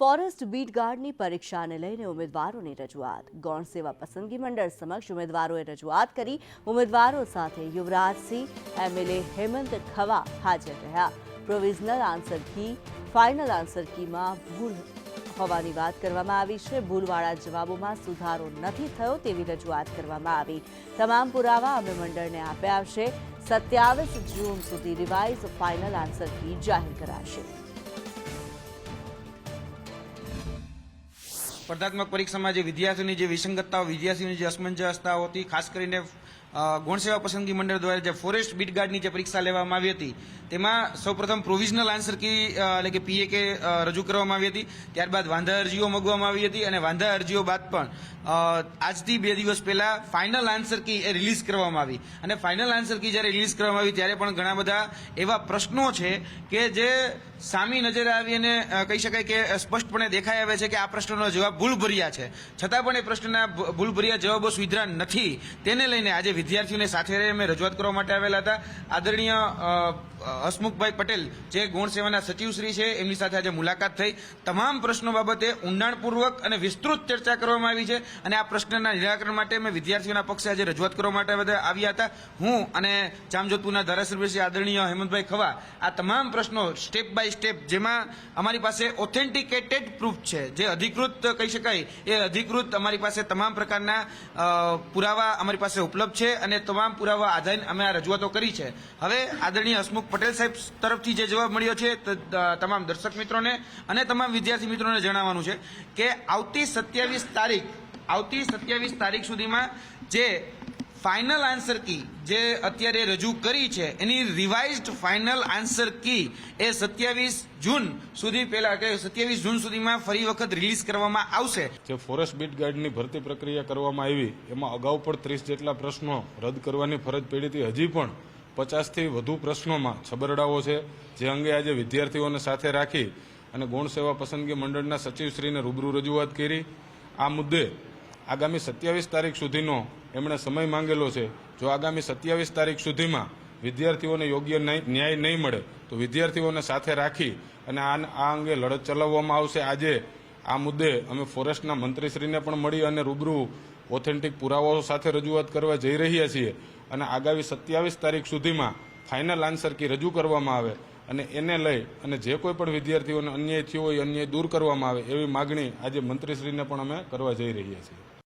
Forest bit ગાર્ડની પરીક્ષાને લઈને ઉમેદવારોની રજૂઆત. ગૌણ સેવા પસંદગી મંડળ સમક્ષ ઉમેદવારોએ રજૂઆત કરી. ઉમેદવારો સાથે યુવરાજસિંહ, એમએલએ હેમંત ખવા હાજર રહ્યા. Provisional answer key, final answer કીમાં ભૂલ હોવાની વાત કરવામાં આવી છે. ભૂલવાળા જવાબોમાં સુધારો નથી થયો તેવી રજૂઆત કરવામાં આવી. તમામ પુરાવા અમે મંડળને આપ્યા છે. સત્યાવીસ જૂન સુધી રિવાઇઝ ફાઇનલ આન્સર કી જાહેર કરાશે. સ્પર્ધાત્મક પરીક્ષામાં જે વિદ્યાર્થીઓની જે વિસંગતતાઓ વિદ્યાર્થીઓની જે અસમંજસતાઓ હતી ખાસ કરીને અ, ગૌણ સેવા પસંદગી મંડળ દ્વારા જે ફોરેસ્ટ બીટ ગાર્ડની જે પરીક્ષા લેવામાં આવી હતી તેમાં સૌપ્રથમ પ્રોવિઝનલ આન્સર કી એટલે કે પીએ કે રજૂ કરવામાં આવી હતી. ત્યારબાદ વાંધા અરજીઓ મગવામાં આવી હતી અને વાંધા અરજીઓ બાદ પણ આજથી બે દિવસ પહેલા ફાઇનલ આન્સર કી એ રિલીઝ કરવામાં આવી. અને ફાઇનલ આન્સર કી જ્યારે રિલીઝ કરવામાં આવી ત્યારે પણ ઘણા બધા એવા પ્રશ્નો છે કે જે સામી નજરે આવી અને કહી શકાય કે સ્પષ્ટપણે દેખાઈ આવે છે કે આ પ્રશ્નનો જવાબ ભૂલભર્યા છે. છતાં પણ એ પ્રશ્નના ભૂલભર્યા જવાબો સુધરા નથી. તેને લઈને આજે વિદ્યાર્થીઓને સાથે રહી અમે રજૂઆત કરવા માટે આવેલા હતા. આદરણીય હસમુખભાઈ પટેલ, જે ગૌણ સેવાના સચિવશ્રી છે, એમની સાથે આજે મુલાકાત થઈ. તમામ પ્રશ્નો બાબતે ઊંડાણપૂર્વક અને વિસ્તૃત ચર્ચા કરવામાં આવી છે અને આ પ્રશ્નના નિરાકરણ માટે અમે વિદ્યાર્થીઓના પક્ષે આજે રજૂઆત કરવા માટે આવ્યા હતા. હું અને જામજોધપુરના ધારાસભ્ય આદરણીય હેમંતભાઈ ખવા આ તમામ પ્રશ્નો સ્ટેપ બાય સ્ટેપ જેમાં અમારી પાસે ઓથેન્ટિકેટેડ પ્રૂફ છે. જે અધિકૃત કહી શકાય, એ અધિકૃત અમારી પાસે તમામ પ્રકારના પુરાવા અમારી પાસે ઉપલબ્ધ છે. અને તમામ પુરાવા આધારે અમે આ રજૂઆતો કરી છે. હવે આદરણીય હસમુખ પટેલ સાહેબ તરફથી જે જવાબ મળ્યો છે તમામ દર્શક મિત્રોને અને તમામ વિદ્યાર્થી મિત્રોને જણાવવાનું છે કે આવતી સત્યાવીસ તારીખ, આવતી સત્યાવીસ તારીખ સુધીમાં જે ફાઇનલ આન્સર કી જે અત્યારે રજૂ કરી છે, એની રિવાઇઝડ ફાઇનલ આન્સર કી એ સત્યાવીસ જૂન સુધી પહેલા કે સત્યાવીસ જૂન સુધીમાં ફરી વખત રિલીઝ કરવામાં આવશે. જે ફોરેસ્ટ બીટ ગાર્ડની ભરતી પ્રક્રિયા કરવામાં આવી, એમાં અગાઉ પણ ત્રીસ જેટલા પ્રશ્નો રદ કરવાની ફરજ પડી હતી. હજી પણ પચાસથી વધુ પ્રશ્નોમાં છબરડાઓ છે, જે અંગે આજે વિદ્યાર્થીઓને સાથે રાખી અને ગૌણ સેવા પસંદગી મંડળના સચિવશ્રીને રૂબરૂ રજૂઆત કરી. આ મુદ્દે આગામી સત્યાવીસ તારીખ સુધીનો એમણે સમય માંગેલો છે. જો આગામી સત્યાવીસ તારીખ સુધીમાં વિદ્યાર્થીઓને યોગ્ય ન્યાય નહીં મળે, તો વિદ્યાર્થીઓને સાથે રાખી અને આ અંગે લડત ચલાવવામાં આવશે. આજે આ મુદ્દે અમે ફોરેસ્ટના મંત્રીશ્રીને પણ મળી અને રૂબરૂ ઓથેન્ટિક પુરાવાઓ સાથે રજૂઆત કરવા જઈ રહ્યા છીએ અને આગામી સત્યાવીસ તારીખ સુધીમાં ફાઇનલ આન્સર કી રજૂ કરવામાં આવે અને એને લઈ અને જે કોઈ પણ વિદ્યાર્થીઓને અન્યાય થયો હોય, અન્યાય દૂર કરવામાં આવે એવી માગણી આજે મંત્રીશ્રીને પણ અમે કરવા જઈ રહ્યા છીએ.